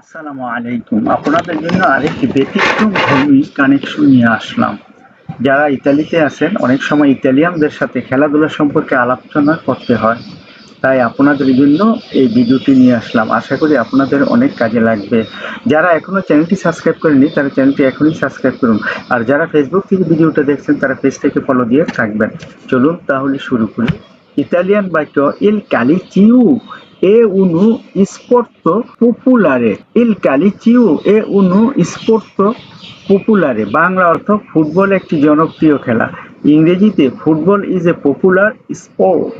আসসালামু আলাইকুম। আপনাদের জন্য আরেকটি ব্যতিক্রম ধর্মী কানেকশন নিয়ে আসলাম। যারা ইতালিতে আছেন, অনেক সময় ইতালিয়ানদের সাথে খেলাধুলা সম্পর্কে আলোচনা করতে হয়। তাই আপনাদের জন্য এই ভিডিওটি নিয়ে আসলাম। আশা করি আপনাদের অনেক কাজে লাগবে। যারা এখনও চ্যানেলটি সাবস্ক্রাইব করেনি তারা চ্যানেলটি এখনই সাবস্ক্রাইব করুন। আর যারা ফেসবুক থেকে ভিডিওটা দেখছেন, তারা পেজটাকে ফলো দিয়ে থাকবেন। চলুন তাহলে শুরু করি। ইতালিয়ান বাক্য ইল ক্যালিচিউ e uno sport popolare il calcio e uno sport popolare Bangla অর্থ ফুটবল একটি জনপ্রিয় খেলা। ইংরেজিতে football is a popular sport.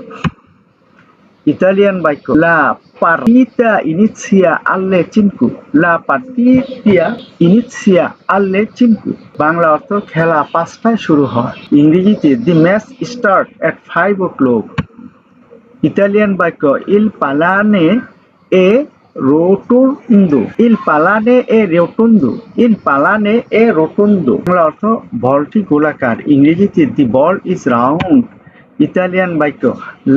Italian বাক্য, লা পার্টিতা ইনিসিয়া আল্লে চিনকু। লা পার্টিতিয়া ইনিসিয়া আল্লে চিনকু। বাংলা অর্থ খেলা পাঁচটায় শুরু হয়। ইংরেজিতে the match start at five o'clock. Italian বাক্য ইল পালানে এ রোটুন্দু ইল পালানে এ রোটুন্দু ইল পালানে এ রোটুন্দু বাংলা অর্থ, বলটি গোলাকার। ইংরেজিতে the ball is round Italian বাক্য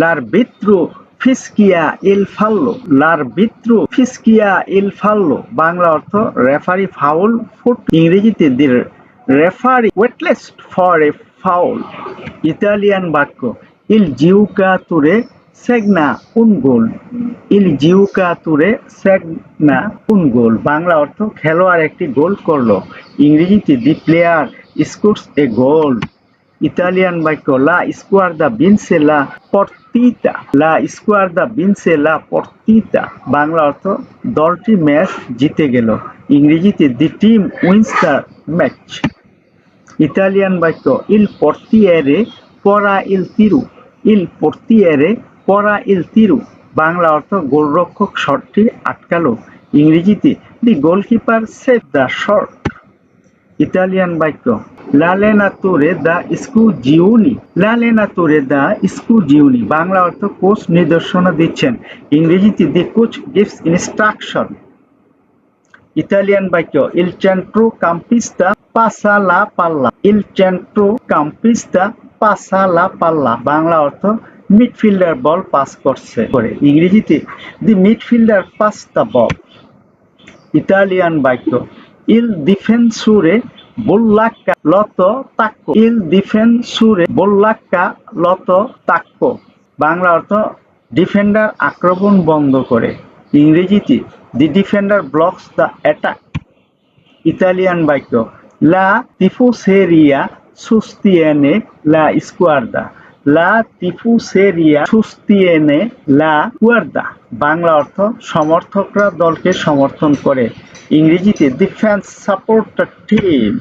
লার বিত্রু ফিসকিয়া ইল ফাল্লো লার বিত্রু ফিসকিয়া ইল ফাল্লো বাংলা অর্থ রেফারি ফাউল ফুট ইংরেজিতে the referee whistled for a foul Italian বাক্য ইল জিউকাতুরে সেগনা un গোল ইল জিউকাতুরে সেগনা un গোল বাংলা অর্থ খেলোয়াড় একটি গোল করল। ইংরেজিতে the player scores a goal. Italian বাক্য, লা স্কোয়ার দ্য বিনসে লা পর্তিতা। লা স্কোয়ার দ্য বিনসে লা পর্তিতা। বাংলা অর্থ, দলটি ম্যাচ জিতে গেল। ইংরেজিতে, the team wins the match. Italian বাক্য, ইল পর্তিয়ারে পরা ইল তিরু। ইল পর্তিয়ারে পরা ইল তিরু। বাংলা অর্থ গোলরক্ষক শটটি আটকালো। ইংরেজিতে, the goalkeeper save the shot. Italian বাক্য লালেনাতুরে দা স্কু জিউনি লালেনাতুরে দা স্কু জিউনি বাংলা অর্থ, কোচ নির্দেশনা দিচ্ছেন। ইংরেজিতে, the coach gives instruction. Italian বাক্য, ইল চেন্ট্রো কাম্পিস্তা পাসা লা পাল্লা। ইল চেন্ট্রো কাম্পিস্তা পাসা লা পাল্লা। বাংলা অর্থ মিডফিল্ডার বল পাস করছে। করে ইংরেজিতে the midfielder pass the ball Italian বাক্য ইল ডিফেন্সুরে বোল্লাক্কা লত তাক্ক ইল ডিফেন্সুরে বোল্লাক্কা লত তাক্ক বাংলা অর্থ ডিফেন্ডার আক্রমণ বন্ধ করে। ইংরেজিতে the defender blocks the attack Italian বাক্য লা তিফোসেরিয়া সুস্তিয়েনে লা স্কোয়ার্দা লা তিফুসেরিয়া সুস্তিয়েনে লা কুয়ার্দা, বাংলা অর্থ সমর্থকরা দলকে সমর্থন করে। ইংরেজিতে ডিফেন্স সাপোর্ট টিম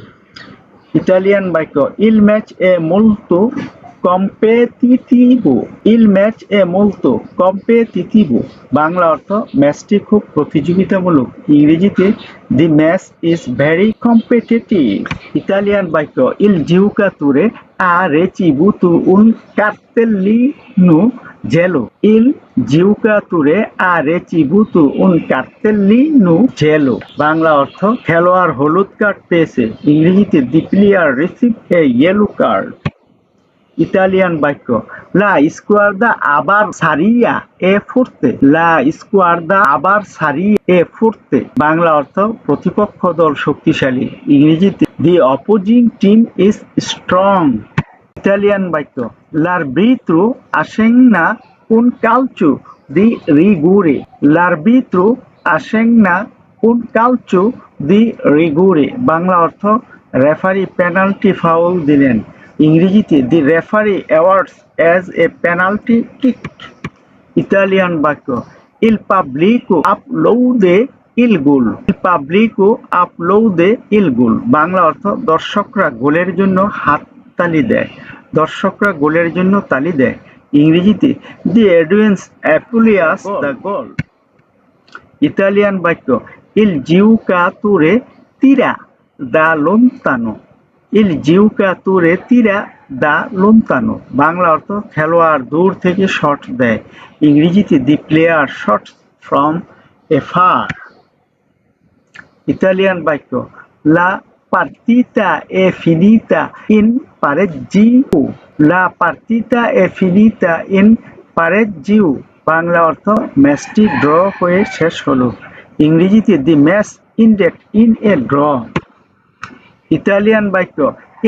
ইতালিয়ান বাক্য ইল ম্যাচ এ মুলতু কম্পেতিটিভো ইল ম্যাচ এ মুলতো কম্পেতিটিভো বাংলা অর্থ ম্যাচটি খুব প্রতিযোগিতামূলক। ইংরেজিতে the match is very competitive. Italian বাক্য, ইল জিউকাতুরে a ricevuto un cartellino gelo. Il giocatore ha ricevuto un cartellino gelo. Bangla অর্থ, খেলোয়াড় হলুদ কার্ড পেয়েছে। ইংরেজিতে, the player receive a yellow card. Italian বাক্য। লা স্কোয়ার্দা আবার সারিয়া এ ফুরতে। লা স্কোয়ার্দা আবার সারিয়া এ ফুরতে। বাংলা অর্থ প্রতিপক্ষ দল শক্তিশালী। ইংরেজিতে, the opposing team is strong. Italian বাক্য। লারবিত্রু আসেংনা un calcio di rigore l'arbitro assegna un calcio di rigore Bangla অর্থ, রেফারি পেনাল্টি ফাউল দিলেন। ইংরেজিতে the referee awards as a penalty kick Italian বাক্য। ইল পাবলিকো আপলোডে ইল গোল ইল পাবলিকো আপলোডে ইল গোল বাংলা অর্থ দর্শকরা গোলের জন্য হাত তালি দেয়। দর্শকরা গোলের জন্য তালি দেয়। ইংরেজিতে দি অ্যাডুয়েন্স অ্যাপুলিয়াস দ্য গোল ইতালিয়ান বাক্য। ইল জিউকাতুরে তিরা দা লোন্তানো ইল জিউকাতুরে তিরা দা লোন্তানো বাংলা অর্থ খেলোয়াড় দূর থেকে শট দেয়। ইংরেজিতে the player shot from a far. Italian বাক্য, লা partita è finita in pareggio. লা partita è finita in pareggio. Bangla অর্থ, ম্যাচটি ড্র হয়ে শেষ হলো। ইংরেজিতে, the match ended in a draw. Italian বাক্য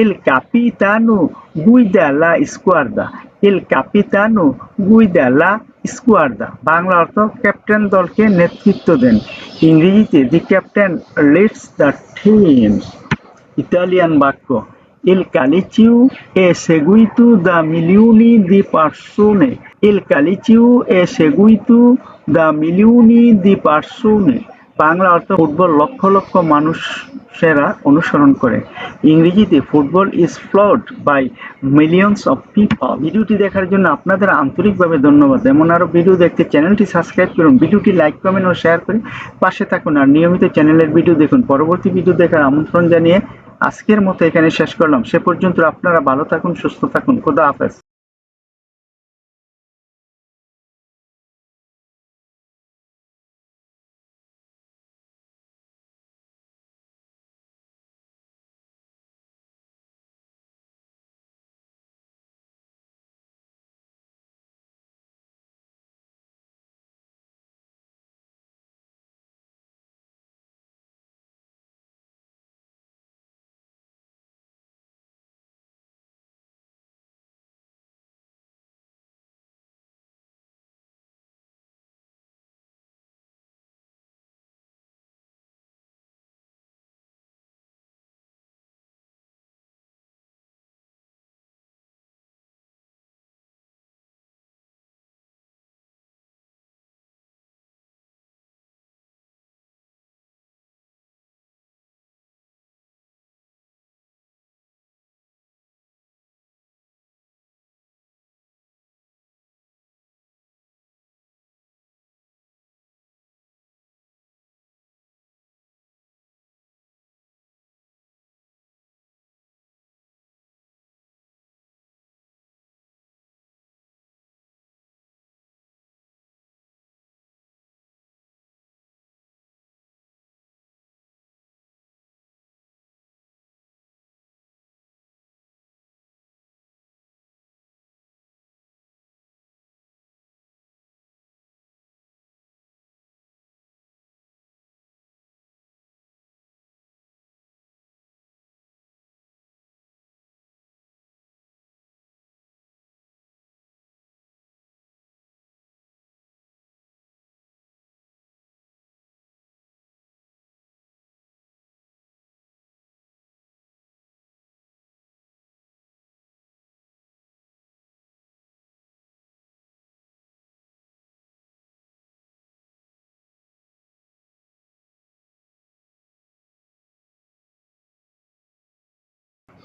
ইল কাপিতানো গুইদা লা স্কোয়ার্দা ইল কাপিতানো গুইদা লা স্কোয়ার্দা বাংলা অর্থ ক্যাপ্টেন দলকে নেতৃত্ব দেন ইংরেজিতে the captain leads the team Italian বাক্য Il caliciu è seguito da milioni di persone. Il caliciu è seguito da milioni di persone. Bangla অর্থ ফুটবল লক্ষ লক্ষ মানুষেরা অনুসরণ করে। ইংরেজিতে football is followed by millions of people ভিডিওটি দেখার জন্য আপনাদের আন্তরিকভাবে ধন্যবাদ। এমন আরও ভিডিও দেখতে চ্যানেলটি সাবস্ক্রাইব করুন। ভিডিওটি লাইক, কমেন্ট ও শেয়ার করে পাশে থাকুন। আর নিয়মিত চ্যানেলের ভিডিও দেখুন। পরবর্তী ভিডিও দেখার আমন্ত্রণ জানিয়ে আজকের মতো এখানে শেষ করলাম। সে পর্যন্ত আপনারা ভালো থাকুন, সুস্থ থাকুন। খোদা হাফেজ।